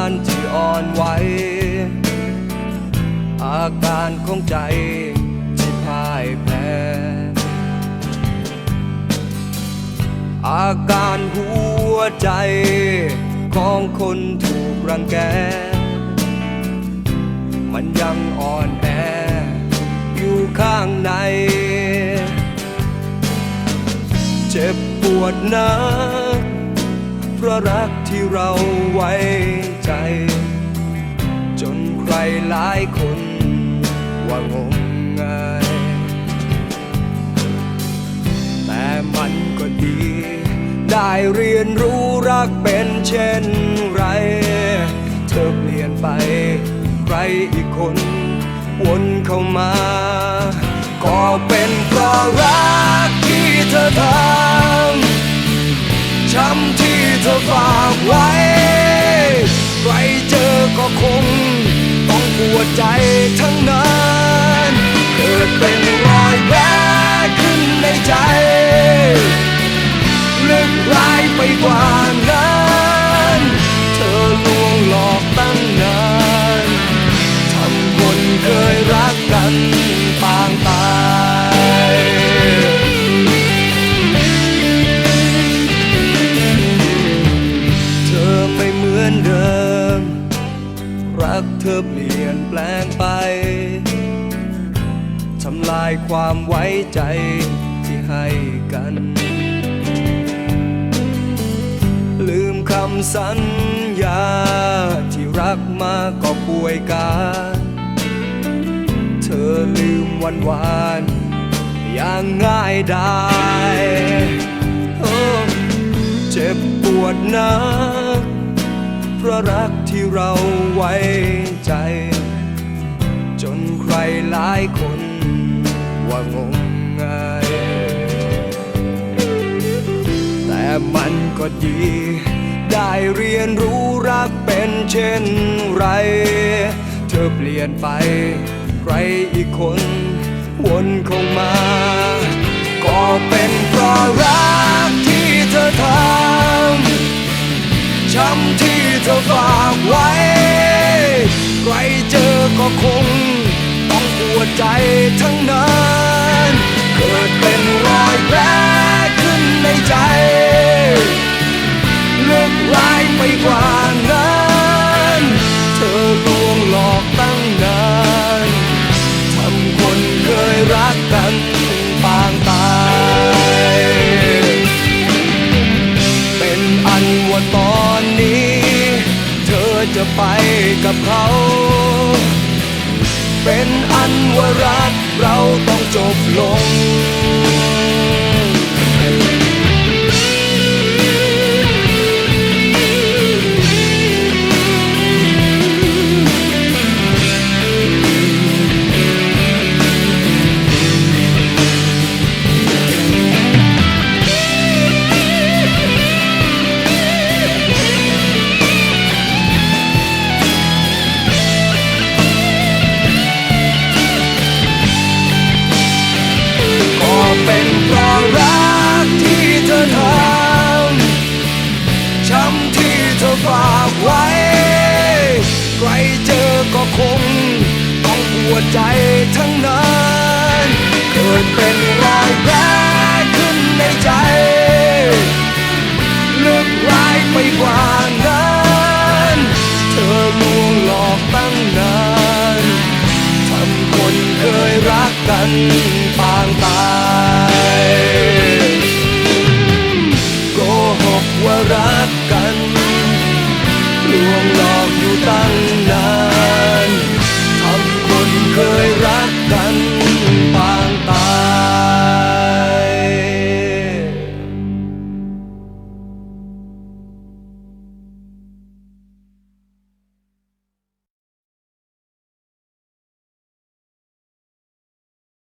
ารที่อ่อนไหว อาการของใจที่พ่ายแพ้ อาการหัวใจของคนถูกรังแก มันยังอ่อนแออยู่ข้างใน เจ็บปวดนักเพราะรักที่เราไว้ ใจจนใครหลายคนว่างมงายแต่มันก็ดี ได้เรียนรู้รักเป็นเช่นไร เธอเปลี่ยนไป ใครอีกคนวนเข้ามา ก็เป็นเพราะรัก คงต้องปวดใจทั้งนั้นเกิดเป็นรอยแผลขึ้นในใจลึกร้ายไปกว่านั้นเธอลวงหลอกตั้งนานทำคนเคยรักกัน รักเธอเปลี่ยนแปลงไป ทำลายความไว้ใจที่ให้กัน ลืมคำสัญญาที่รักมาก็ป่วยกาเธอลืมวันวานอย่างง่ายดายเจ็บปวดนัก เพราะรักที่เราไว้ใจ จนใครหลายคนว่างมงายแต่มันก็ดี ได้เรียนรู้รักเป็นเช่นไร เธอเปลี่ยนไป ใครอีกคนวนเข้ามา ก็เป็นเพราะรักที่เธอทำ ต้องปวใจทั้งนั้น เกิดเป็นรอยแผลขึ้นในใจลึกร้ายไปกว่านั้น เธอลวงหลอกตั้งนานทำคนเคยรักกันปางตาย เป็นอันว่าตอนนี้ เธอจะไปกับเขา เป็นอันว่ารักเราต้องจบลง ใจทั้งนั้นเกิดเป็นรอยแผลขึ้นในใจลึกร้าไปกว่านั้น เธอลวงหลอกตั้งนานทำคนเคยรักกันปางตา